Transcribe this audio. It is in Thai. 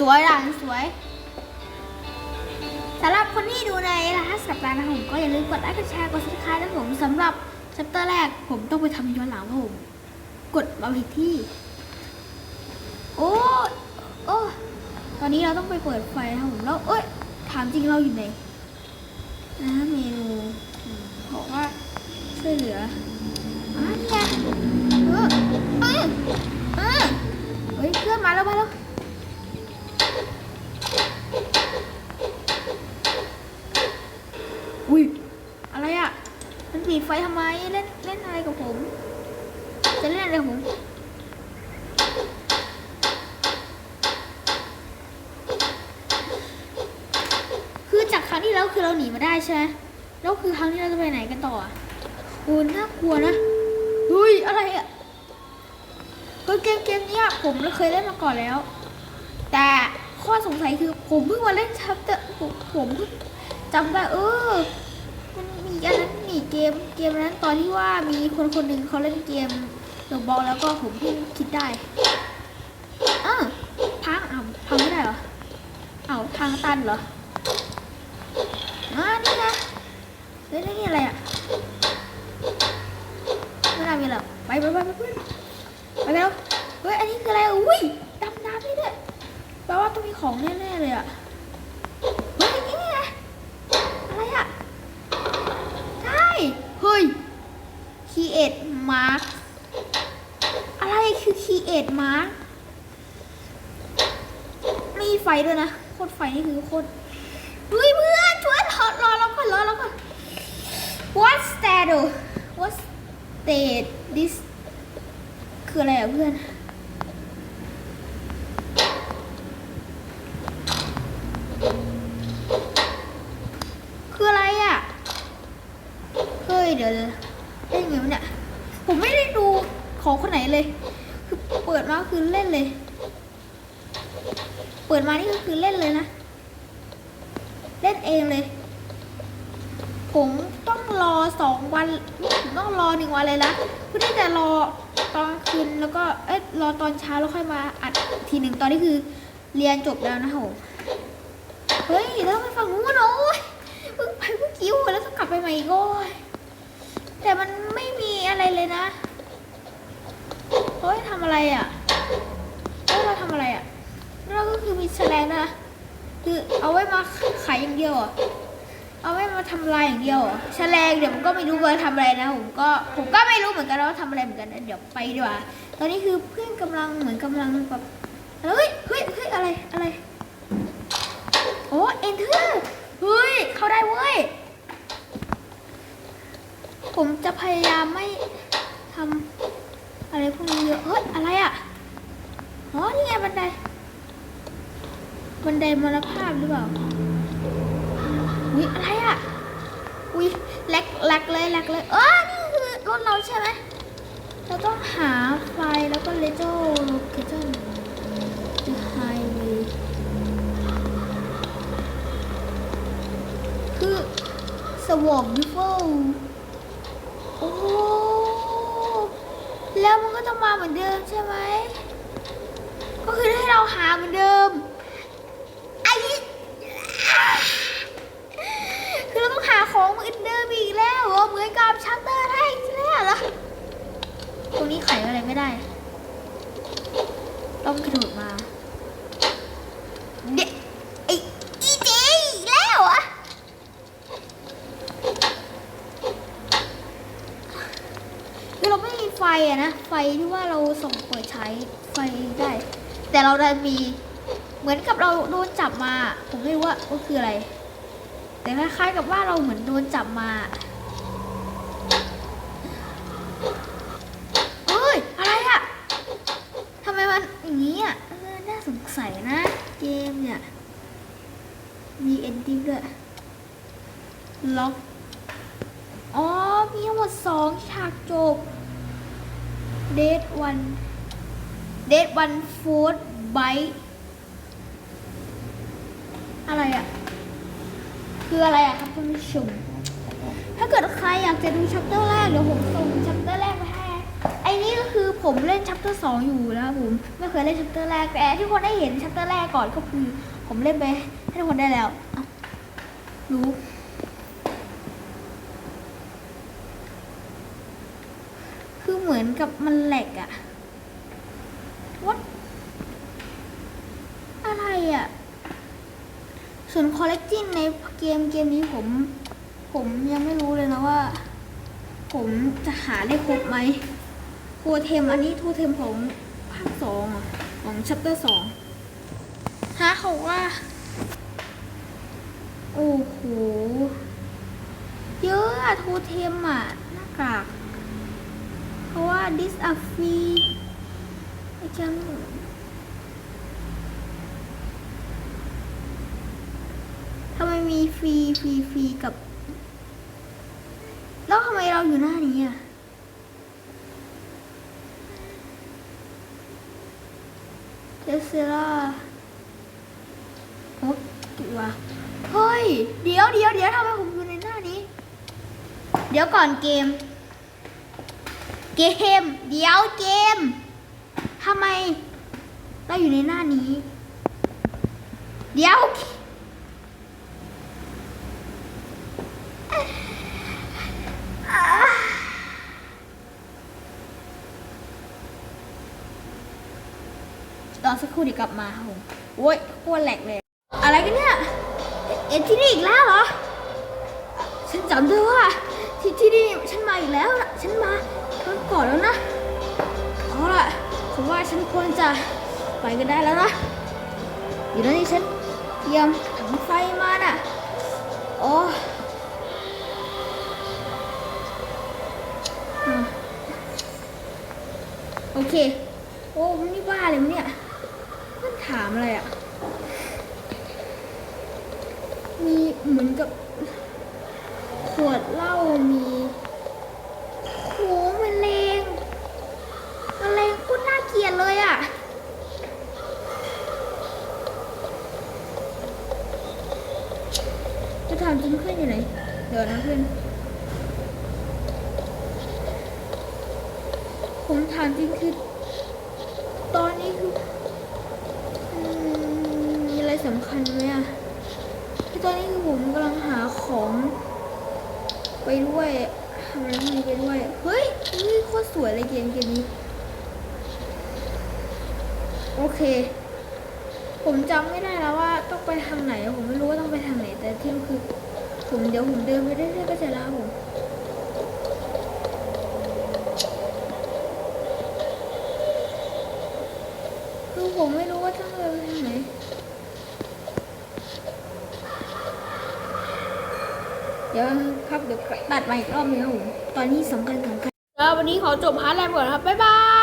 สวยด่านสวยสำหรับคนที่ดูในรหัสสัปดาห์นะผมก็อย่าลืมกดไลค์กดแชร์กดซับสไครต์นะผมสำหรับชัปเตอร์แรกผมต้องไปทำย้อนหลังผม กดมาผิดที่ โอ้โอ้ตอนนี้เราต้องไปเปิดไฟนะผมแล้วเอ้ยถามจริงเราอยู่ไหนนะเมนูบอกว่าช่วยเหลืออะเนี่ย ไฟทำไมเล่นเล่นอะไรกับผม จะเล่นอะไรกับผมคือจากครั้งที่แล้วคือเราหนีมาได้ใช่ไหมแล้วคือครั้งนี้เราจะไปไหนกันต่ออะโอ้น่ากลัวนะเฮ้ยอะไรอะเฮ้ยเกมเกมนี้ผมเคยเล่นมาก่อนแล้ว แต่ข้อสงสัยคือผมเพิ่งมาเล่นชัปเตอร์ผมผมเพิ่งจำได้เออมันมีอันนั้นนี่เกมเกมนั้นตอนที่ว่ามีคนคนหนึ่งเขาเล่นเกมโรบอกแล้วก็ผมเพิ่งคิดได้เออพังอ้าพังไม่ได้เหรออ้าทางตันเหรออ่านี่นะเฮ้ยนี่อะไรอะไม่น่ามีหรอกไปไปไปไปไปไปแล้วเฮ้ยอันนี้คืออะไรอุ้ยดำน้ำนี่ด้วยแปลว่าต้องมีของแน่ๆเลยอะ เฮ้ย นี่ไงอะไรอะ ใช่ เฮ้ย create mark อะไรคือ create mark มีไฟ ด้วยนะโคตรไฟนี่คือโคตรเฮ้ยเพื่อนช่วยรอรอเราก่อนรอเราก่อน What's that What's that this คืออะไรอะเพื่อนคืออะไรอะ เฮ้ย เดี๋ยวเล่นไงวะเนี่ย ผมไม่ได้ดูของคนไหนเลย คือเปิดมาคือเล่นเลย เปิดมานี่ก็คือเล่นเลยนะ เล่นเองเลย ผมต้องรอสองวันผมต้องรอหนึ่งวันเลยนะเพื่อที่จะรอตอนคืนแล้วก็เอ๊ะรอตอนเช้าแล้วค่อยมาอัดทีหนึ่งตอนนี้คือเรียนจบแล้วนะโหเฮ้ยแล้วไปฝั่งนู้นโอ้ยเพิ่งไปเมื่อกี้โอ้ยแล้วต้องกลับไปใหม่อีกโอ้ยแต่มันไม่มีอะไรเลยนะเฮ้ยทำอะไรอะเฮ้ยเราทำอะไรอะ เราก็คือมีแฉลงนะคือเอาไว้มาขายอย่างเดียวเหรอเอาไว้มาทำลายอย่างเดียวเหรอแฉลงเดี๋ยวผมก็ไม่รู้ว่าทำอะไรนะผมก็ผมก็ไม่รู้เหมือนกันว่าทำอะไรเหมือนกันนะเดี๋ยวไปดีกว่าตอนนี้คือเพื่อนกำลังเหมือนกำลังแบบเฮ้ยเฮ้ยเฮ้ยอะไรอะไรโอ้เอ็นเทอร์เฮ้ยเข้าได้เว้ยผมจะพยายามไม่ทำอะไรพวกนี้เยอะเฮ้ยอะไรอะอ๋อนี่ไงบันได บันไดมรณภาพหรือเปล่าอุ้ยอะไรอะ อุ้ยแลกแลกเลยแลกเลย เออนี่คือรถเราใช่ไหมเราต้องหาไฟแล้วก็เลโจโลเคชั่น The highway คือสวอมบิฟเฟิลโอ้แล้วมันก็จะมาเหมือนเดิมใช่ไหม ก็คือให้เราหาเหมือนเดิมไอ้คือเราต้องหา ของเหมือนเดิมอีกแล้วเหรอเหมือนกับชัตเตอร์ใช่ไหมเหรอตรงนี้ไขอะไรไม่ได้ ต้องกระโดดมาเด็กไอ้อีเจอีกแล้วอะคือเราไม่มีไฟอะนะ ไฟที่ว่าเราส่งเปิดใช้ไฟได้ แต่เราได้มีเหมือนกับเราโดนจับมา ผมไม่รู้ว่าว่าคืออะไร แต่คล้ายๆกับว่าเราเหมือนโดนจับมาเฮ้ย อะไรอะทำไมมันอย่างนี้อะเออน่าสงสัยนะเกมเนี่ย มีเอนดิ้งด้วย ล็อก อ๋อ มีทั้งหมดสองฉากจบ เดทวันเดทวันฟูดไบอะไรอะ คืออะไรอะครับคุณผู้ชม ถ้าเกิดใครอยากจะดูชัปเตอร์แรกเดี๋ยวผมส่งชัปเตอร์แรกไปให้ไอ้นี่ก็คือผมเล่นชัปเตอร์สองอยู่นะครับผมไม่เคยเล่นชัปเตอร์แรกแต่ที่คนได้เห็นชัปเตอร์แรกก่อนก็คือ ผมเล่นไปให้ทุกคนได้แล้วอ้ารู้คือเหมือนกับมันแหลกอะวัดอะไรอะ ส่วนคอลเลกจิ้นในเกมเกมนี้ผม ผมยังไม่รู้เลยนะว่า ผมจะหาได้ครบไหมโทเทมอันนี้โทเทมของภาคสองของชัปเตอร์สองฮะเขาว่า โอ้โห เยอะอะโทเทมอะหน้ากากเพราะว่า this a free ไอ้จังทำไมมี ฟรีฟรีฟรีกับ แล้วทำไมเราอยู่หน้านี้อะเทสลาโอ้กี่วะเฮ้ย เดี๋ยวเดี๋ยวเดี๋ยวทำไมผมอยู่ในหน้านี้ เดี๋ยวก่อนเกม เกม เดี๋ยวเกมทำไม เราอยู่ในหน้านี้ เดี๋ยว รอสักครู่เดียวกลับมาครับผมโอ้ยโคตรแหลกเลย อะไรกันเนี่ย เอ็นที่นี่อีกแล้วเหรอ ฉันจำได้ว่าที่ที่นี่ฉันมาอีกแล้วล่ะฉันมาครั้งก่อนแล้วนะ เอาล่ะผมว่าฉันควรจะไปกันได้แล้วนะ อยู่แล้วนี่ฉันเตรียมถังไฟมาน่ะ โอ้อะโอเค โอ้มันนี่บ้าเลยมั้ยเนี่ยมัน ถามอะไรอะ มีเหมือนกับ ขวดเหล้ามีโหแมลงแมลงโคตรน่าเกลียดเลยอะจะถามจริงเพื่อนอยู่ไหน เดี๋ยวนะเพื่อน ผมถามจริงคือตอนนี้คือ สำคัญไหมอะที่ตอนนี้คือผมกำลังหาของ ไปด้วยทำอะไรพวกนี้ไปด้วย เฮ้ยนี่โคตรสวยเลยเกมเกมนี้ โอเค ผมจำไม่ได้แล้วว่าต้องไปทางไหน ผมไม่รู้ว่าต้องไปทางไหน แต่ที่คือ ผมเดี๋ยวผมเดินไปเรื่อยๆก็จะแล้วผมคือผมไม่รู้ว่าต้องเดินไปทางไหน ดี๋ยวครับเดี๋ยวตัดมาอีกรอบนึงครับผมตอนนี้สำคัญสำคัญแล้ววันนี้ขอจบพาร์ทแรกก่อนครับ บ๊ายบาย